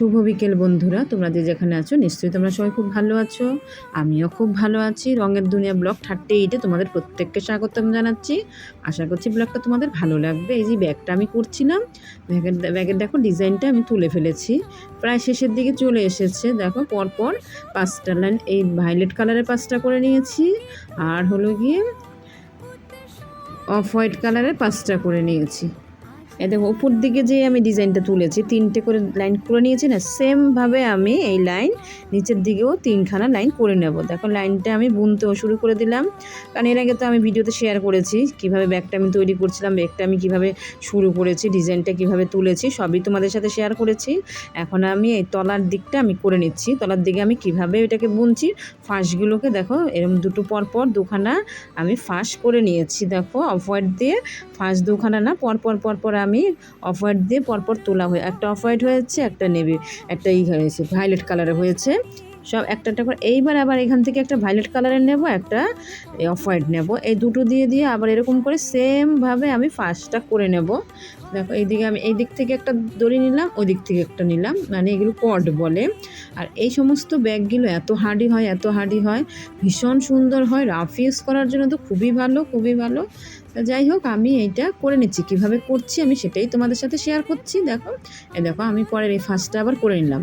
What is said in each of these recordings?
শুভ বিকেল বন্ধুরা, তোমরা যে যেখানে আছো নিশ্চয়ই তোমরা সবাই খুব ভালো আছো, আমিও খুব ভালো আছি। রঙের দুনিয়া ব্লগ থার্টি এইটে তোমাদের প্রত্যেককে স্বাগতম জানাচ্ছি। আশা করছি ব্লগটা তোমাদের ভালো লাগবে। এই যে ব্যাগটা আমি করছিলাম, ব্যাগের ব্যাগের দেখো ডিজাইনটা আমি তুলে ফেলেছি। প্রায় শেষের দিকে চলে এসেছে। দেখো পরপর পাঁচটা লাইন, এই ভায়োলেট কালারের পাঁচটা করে নিয়েছি। আর হলো গিয়ে অফ হোয়াইট কালারের পাঁচটা করে নিয়েছি। এ দেখো, উপর দিকে যে আমি ডিজাইনটা তুলেছি, তিনটে করে লাইন করে নিয়েছি না সেমভাবে আমি এই লাইন নিচের দিকেও তিনখানা লাইন করে নেব। দেখো লাইনটা আমি বুনতেও শুরু করে দিলাম। কারণ এর আগে তো আমি ভিডিওতে শেয়ার করেছি, কীভাবে ব্যাগটা আমি তৈরি করছিলাম, ব্যাগটা আমি কীভাবে শুরু করেছি, ডিজাইনটা কীভাবে তুলেছি, সবই তোমাদের সাথে শেয়ার করেছি। এখন আমি এই তলার দিকটা আমি করে নিচ্ছি। তলার দিকে আমি কীভাবে এটাকে বুনছি, ফাঁসগুলোকে দেখো এরকম দুটো পর পর দুখানা আমি ফাঁস করে নিয়েছি। দেখো, অফ হোয়াইট দিয়ে ফাঁস দুখানা না পর পর পর পর আমি অফ হোয়াইট দিয়ে পরপর তোলা হয়ে, একটা অফ হোয়াইট হয়েছে, একটা নেভি একটা ই হয়েছে ভায়োলেট কালারের হয়েছে। সব একটা একটা করে, এইবার আবার এখান থেকে একটা ভায়োলেট কালারের নেব, একটা অফ হোয়াইট নেব। এই দুটো দিয়ে দিয়ে আবার এরকম করে সেমভাবে আমি ফার্স্টটা করে নেব। দেখো, এইদিকে আমি এই দিক থেকে একটা দড়ি নিলাম ওই দিক থেকে একটা নিলাম মানে এগুলো কড বলে। আর এই সমস্ত ব্যাগগুলো এত হার্ডি হয়, এত হার্ডি হয়, ভীষণ সুন্দর হয় রাফ ইউজ করার জন্য তো খুবই ভালো খুবই ভালো। তা যাই হোক, আমি এইটা করে নিচ্ছি। কীভাবে করছি আমি সেটাই তোমাদের সাথে শেয়ার করছি, দেখো। এই দেখো, আমি পরের এই ফার্স্টটা আবার করে নিলাম।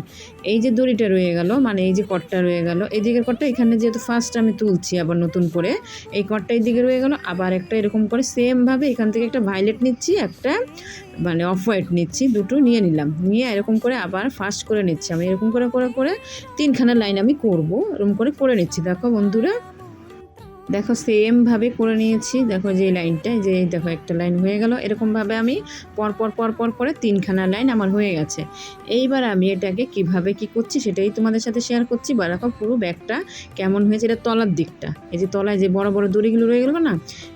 এই যে দড়িটা রয়ে গেল মানে এই যে কটটা রয়ে গেল, এই দিকের কটটা এখানে যেহেতু ফার্স্ট আমি তুলছি আবার নতুন করে, এই কটটা এই দিকে রয়ে গেল, আবার একটা এরকম করে সেমভাবে এখান থেকে একটা ভাইলেট নিচ্ছি, একটা মানে অফ হোয়াইট নিচ্ছি, দুটো নিয়ে নিলাম। নিয়ে এরকম করে আবার ফার্স্ট করে নিচ্ছি। আমি এরকম করে করে করে তিনখানা লাইন আমি করব, এরকম করে করে নিচ্ছি। দেখো বন্ধুরা দেখো সেমভাবে করে নিয়েছি। দেখো যে লাইনটা, যে দেখো একটা লাইন হয়ে গেল। এরকমভাবে আমি পর পর পর পর করে তিনখানা লাইন আমার হয়ে গেছে। এইবার আমি এটাকে কীভাবে কি করছি সেটাই তোমাদের সাথে শেয়ার করছি। বা দেখো, পুরো ব্যাগটা কেমন হয়েছে, এটা তলার দিকটা। এই যে তলায় যে বড় বড় দড়িগুলো রয়ে গেলো না,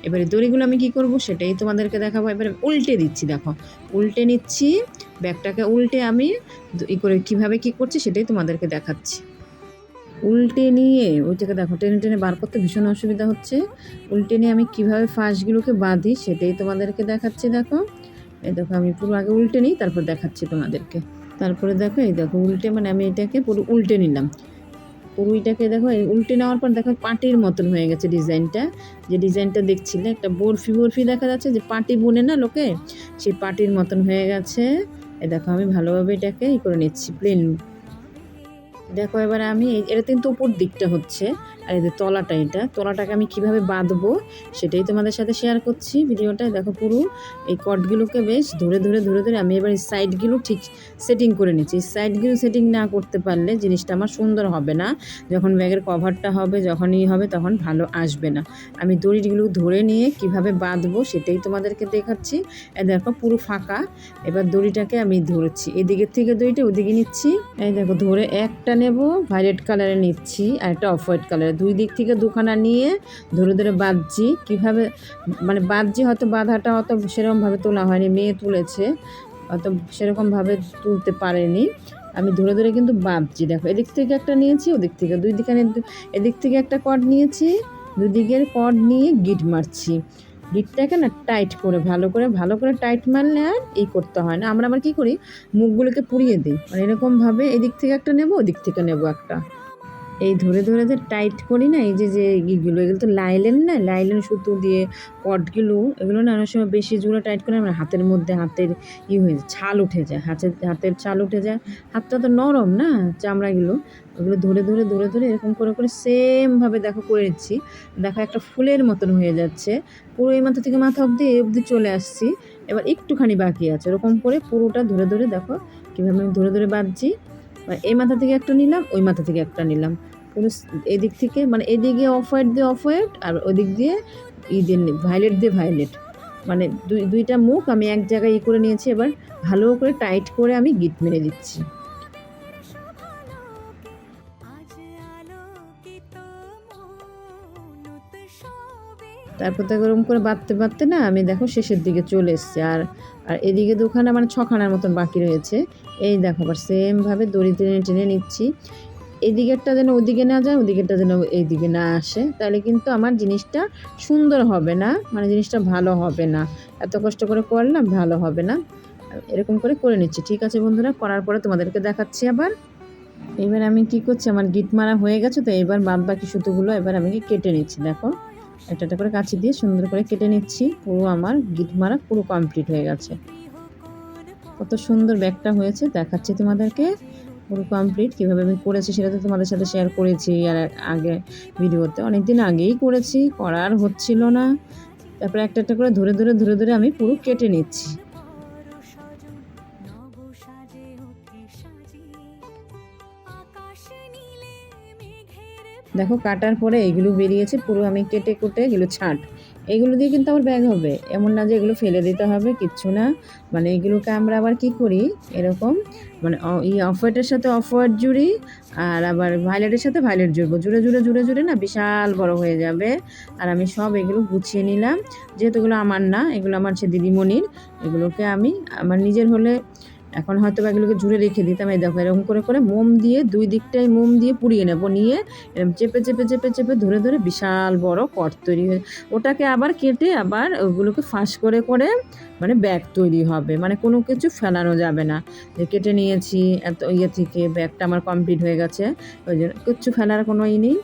এবারে দড়িগুলো আমি কি করব সেটাই তোমাদেরকে দেখাবো। এবারে উল্টে দিচ্ছি, দেখো। উল্টে নিচ্ছি, ব্যাগটাকে উল্টে আমি ই করে কীভাবে কি করছি সেটাই তোমাদেরকে দেখাচ্ছি। উল্টে নিয়ে ওইটাকে দেখো, টেনে টেনে বার করতে ভীষণ অসুবিধা হচ্ছে। উল্টে নিয়ে আমি কীভাবে ফাঁসগুলোকে বাঁধি সেটাই তোমাদেরকে দেখাচ্ছি, দেখো। এই দেখো, আমি পুরো আগে উল্টে নিই, তারপর দেখাচ্ছি তোমাদেরকে। তারপরে দেখো, এই দেখো, উল্টে মানে আমি এটাকে পুরো উল্টে নিলাম। পুরো এটাকে দেখো, এই উল্টে নেওয়ার পর দেখো, পাটির মতন হয়ে গেছে ডিজাইনটা। যে ডিজাইনটা দেখছিলে, একটা বরফি বরফি দেখা যাচ্ছে, যে পাটি বুনে না লোকে? সেই পাটির মতন হয়ে গেছে। এই দেখো, আমি ভালোভাবে এটাকে ই করে নিচ্ছি প্লেন দেখো এবার আমি এটা কিন্তু উপর দিকটা হচ্ছে। আর এই যে তলাটা এটা, তলাটাকে আমি কীভাবে বাঁধবো সেটাই তোমাদের সাথে শেয়ার করছি ভিডিওটা দেখো পুরো এই কটগুলোকে বেশ ধরে ধরে ধরে ধরে আমি এবার এই সাইডগুলো ঠিক সেটিং করে নিচ্ছি। এই সাইডগুলো সেটিং না করতে পারলে জিনিসটা আমার সুন্দর হবে না। যখন ব্যাগের কভারটা হবে, যখনই হবে, তখন ভালো আসবে না। আমি দড়িগুলো ধরে নিয়ে কীভাবে বাঁধবো সেটাই তোমাদেরকে দেখাচ্ছি। দেখো পুরো ফাঁকা। এবার দড়িটাকে আমি ধরেছি। এদিকের থেকে দড়িটা ওদিকে নিচ্ছি। এই দেখো ধরে একটা নেব ভায়োলেট কালারে নিচ্ছি আর একটা অফ হোয়াইট কালারে দুই দিক থেকে দুখানা নিয়ে ধরে ধরে বাঁধছি। কীভাবে মানে বাঁধছি হয়তো বাঁধাটা অত সেরকমভাবে তোলা হয়নি, মেয়ে তুলেছে অত সেরকমভাবে তুলতে পারেনি। আমি ধরে ধরে কিন্তু বাঁধছি। দেখো, এদিক থেকে একটা নিয়েছি, ওদিক থেকে দুই দিকে এদিক থেকে একটা কড নিয়েছি, দুই দিকের কড নিয়ে গিট মারছি। গিটটাকে না টাইট করে, ভালো করে ভালো করে টাইট মারলে আর এই করতে হয় না। আমরা আবার কী করি? মুখগুলোকে পুড়িয়ে দিই। মানে এরকমভাবে এদিক থেকে একটা নেব, ওদিক থেকে নেব একটা। এই ধরে ধরে যে টাইট করি না, এই যে যে ইগুলো এগুলো তো লাইলেন না লাইলেন সুতো দিয়ে কটগুলো এগুলো না অনেক সময় বেশি জোরে টাইট করে আমার হাতের মধ্যে হাতের ই হয়ে যায়, ছাল উঠে যায় হাতের হাতের ছাল উঠে যায়, হাতটা তো নরম না, চামড়াগুলো, ওগুলো ধরে ধরে ধরে ধরে এরকম করে করে সেমভাবে দেখো করে নিচ্ছি, দেখো একটা ফুলের মতন হয়ে যাচ্ছে, পুরো এই মাথা থেকে মাথা অবধি অবধি চলে আসছি, এবার একটুখানি বাকি আছে এরকম করে পুরোটা ধরে ধরে দেখো, কীভাবে আমি ধরে ধরে বাঁধছি এই মাথা থেকে একটা নিলাম, ওই মাথা থেকে একটা নিলাম এদিক থেকে মানে এদিকে অফ হোয়াইট দিয়ে অফ হোয়াইট আর ওদিক দিয়ে ই দিয়ে ভায়োলেট দিয়ে ভায়োলেট মানে দুই দুইটা মুখ আমি এক জায়গায় ই করে নিয়েছি, এবার ভালো করে টাইট করে আমি গিট মেরে দিচ্ছি। তারপর তো এরকম করে বাঁধতে বাঁধতে না আমি দেখো শেষের দিকে চলে এসছি। আর আর এদিকে দুখানা মানে ছখানার মতন বাকি রয়েছে। এই দেখো আবার সেমভাবে দড়ি টেনে টেনে নিচ্ছি। এদিকেরটা যেন ওদিকে না যায়, ওদিকেরটা যেন এইদিকে না আসে, তাহলে কিন্তু আমার জিনিসটা সুন্দর হবে না মানে জিনিসটা ভালো হবে না। এত কষ্ট করে করলাম, ভালো হবে না। এরকম করে করে নিচ্ছি। ঠিক আছে বন্ধুরা, করার পরে তোমাদেরকে দেখাচ্ছি আবার। এবার আমি কি করছি, আমার গিট মারা হয়ে গেছে, তো এবার বাদ বাকি সুতোগুলো এবার আমি কেটে নিচ্ছি, দেখো। একটা একটা করে কাঁচি দিয়ে সুন্দর করে কেটে নিচ্ছি, পুরো আমার গিট মারা পুরো কমপ্লিট হয়ে গেছে। কত সুন্দর ব্যাগটা হয়েছে, দেখাচ্ছি তোমাদেরকে। পুরো কমপ্লিট কীভাবে আমি করেছি সেটা তো তোমাদের সাথে শেয়ার করেছি আর আগে ভিডিওতে। অনেক দিন আগেই করেছি, করার হচ্ছিল না। তারপরে একটা একটা করে ধরে ধরে ধরে ধরে আমি পুরো কেটে নিচ্ছি। দেখো, কাটার পরে এগুলো বেরিয়েছে, পুরো আমি কেটে কুটে এগুলো ছাঁট। এগুলো দিয়ে কিন্তু আমার ব্যাগ হবে। এমন না যে এগুলো ফেলে দিতে হবে, কিচ্ছু না। মানে এগুলোকে আমরা আবার কি করি? এরকম মানে এই অফ হোয়াইটের সাথে অফ হোয়াইট জুড়ি আর আবার ভায়োলেটের সাথে ভায়োলেট জুড়বো। জুড়ে জুড়ে জুড়ে জুড়ে না বিশাল বড় হয়ে যাবে। আর আমি সব এগুলো গুছিয়ে নিলাম। যেহেতু এগুলো আমার না, এগুলো আমার সে দিদিমণির। এগুলোকে আমি আমার নিজের হলে এখন হয়তো বা এগুলোকে জুড়ে রেখে দিতাম এই দেখো এরকম করে করে মোম দিয়ে দুই দিকটাই মোম দিয়ে পুড়িয়ে নেব। নিয়ে এরকম চেপে চেপে চেপে চেপে ধরে ধরে বিশাল বড় কট তৈরি হয়ে ওটাকে আবার কেটে আবার ওগুলোকে ফাঁস করে করে মানে ব্যাগ তৈরি হবে। মানে কোনো কিছু ফেলানো যাবে না। যে কেটে নিয়েছি এত ইয়ে থেকে ব্যাগটা আমার কমপ্লিট হয়ে গেছে। ওই জন্য কিচ্ছু ফেলার কোনো ই নেই।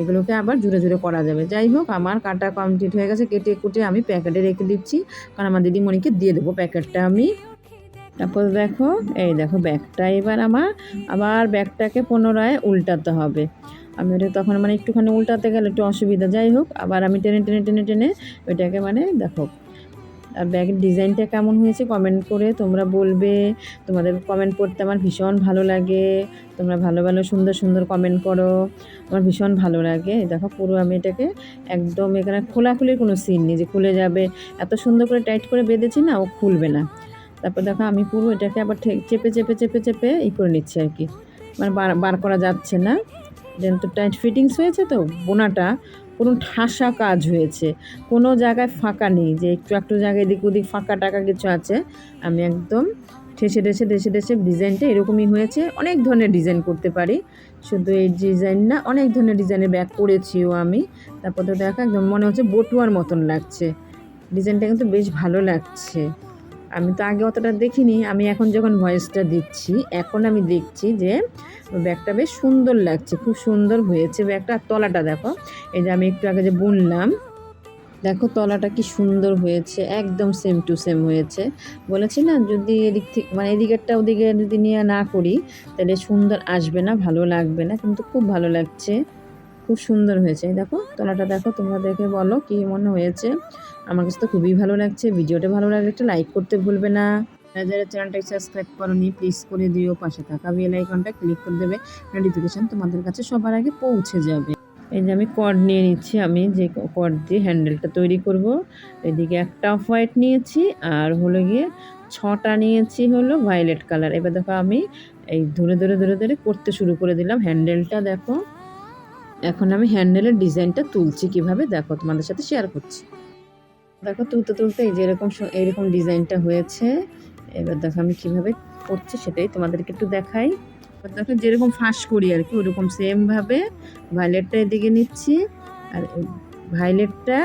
এগুলোকে আবার জুড়ে জুড়ে করা যাবে। যাই হোক, আমার কাটা কমপ্লিট হয়ে গেছে। কেটে কুটে আমি প্যাকেটে রেখে দিচ্ছি। কারণ আমার দিদিমণিকে দিয়ে দেবো প্যাকেটটা আমি। তারপর দেখো, এই দেখো ব্যাগটা এবার আমার আবার ব্যাগটাকে পুনরায় উল্টাতে হবে। আমি ওটা তখন মানে একটুখানি উল্টাতে গেলে একটু অসুবিধা, যাই হোক, আবার আমি টেনে টেনে টেনে টেনে ওইটাকে মানে দেখো, আর ব্যাগের ডিজাইনটা কেমন হয়েছে কমেন্ট করে তোমরা বলবে। তোমাদের কমেন্ট পড়তে আমার ভীষণ ভালো লাগে। তোমরা ভালো ভালো, সুন্দর সুন্দর কমেন্ট করো আমার ভীষণ ভালো লাগে। দেখো, পুরো আমি এটাকে একদম এখানে খোলাখুলির কোনো সিন নেই যে খুলে যাবে। এত সুন্দর করে টাইট করে বেঁধেছি না, ও খুলবে না। তারপর দেখো আমি পুরো এটাকে আবার চেপে চেপে চেপে চেপে ই করে নিচ্ছি আর কি। মানে বার বার করা যাচ্ছে না। যেহেতু টাইট ফিটিংস হয়েছে তো, বোনাটা কোনো ঠাসা কাজ হয়েছে। কোনো জায়গায় ফাঁকা নেই, যে একটু একটু জায়গায় এদিক ওদিক ফাঁকা টাকা কিছু আছে। আমি একদম ঠেসে ঠেসে ঠেসে ঠেসে ডিজাইনটা এরকমই হয়েছে। অনেক ধরনের ডিজাইন করতে পারি। শুধু এই ডিজাইন না, অনেক ধরনের ডিজাইনের ব্যাগ করেছিও আমি। তারপর তো দেখো একদম মনে হচ্ছে বটুয়ার মতন লাগছে। ডিজাইনটা কিন্তু বেশ ভালো লাগছে। আমি তো আগে অতটা দেখিনি। আমি এখন যখন ভয়েসটা দিচ্ছি, এখন আমি দেখছি যে ব্যাগটা বেশ সুন্দর লাগছে, খুব সুন্দর হয়েছে ব্যাগটা। তলাটা দেখো, এই যে আমি একটু আগে যে বুনলাম দেখো তলাটা কি সুন্দর হয়েছে, একদম সেম টু সেম হয়েছে। বলেছি না, যদি এদিক থেকে মানে এদিকেরটা ওদিকে যদি নিয়ে না করি, তাহলে সুন্দর আসবে না, ভালো লাগবে না, কিন্তু খুব ভালো লাগছে। খুব সুন্দর হয়েছে। দেখো, তলাটা দেখো, তোমরা দেখে বলো কী মনে হয়েছে। আমার কাছে তো খুবই ভালো লাগছে। ভিডিওটা ভালো লাগলে একটা লাইক করতে ভুলবে না। যারা যারা চ্যানেলটাকে সাবস্ক্রাইব করনি প্লিজ করে দিও। পাশে থাকা বেল আইকনটা ক্লিক করে দেবে। নোটিফিকেশন তোমাদের কাছে সবার আগে পৌঁছে যাবে। এই যে আমি কর্ড নিয়ে নিচ্ছি আমি, যে কর্ড দিয়ে হ্যান্ডেলটা তৈরি করব। এদিকে একটা অফ হোয়াইট নিয়েছি, আর হলো গিয়ে ছটা নিয়েছি হলো ভায়োলেট কালার এবার দেখো আমি এই ধরে ধরে ধরে ধরে করতে শুরু করে দিলাম হ্যান্ডেলটা দেখো। এখন আমি হ্যান্ডেলের ডিজাইনটা তুলছি কীভাবে, দেখো তোমাদের সাথে শেয়ার করছি। দেখো তুলতে তুলতে এই যে এরকম এরকম ডিজাইনটা হয়েছে। এবার দেখো আমি কীভাবে করছি সেটাই তোমাদেরকে একটু দেখাই। এবার দেখো যেরকম ফাঁস করি আর কি, ওরকম সেমভাবে ভায়োলেটটা এদিকে নিচ্ছি, আর ভায়োলেটটা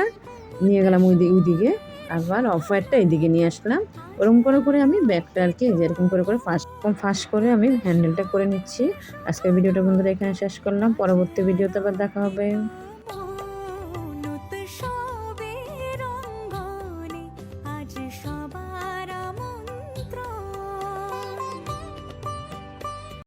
নিয়ে গেলাম ওই দিকে ওইদিকে। আবার অফ হোয়াইটটা এদিকে নিয়ে আসলাম। ওরকম করে করে আমি ব্যাগটা আর কি যেরকম করে করে ফার্স্ট ফাঁস করে আমি হ্যান্ডেলটা করে নিচ্ছি। আজকের ভিডিওটা বন্ধুরা এখানে শেষ করলাম। পরবর্তী ভিডিওতে আবার দেখা হবে।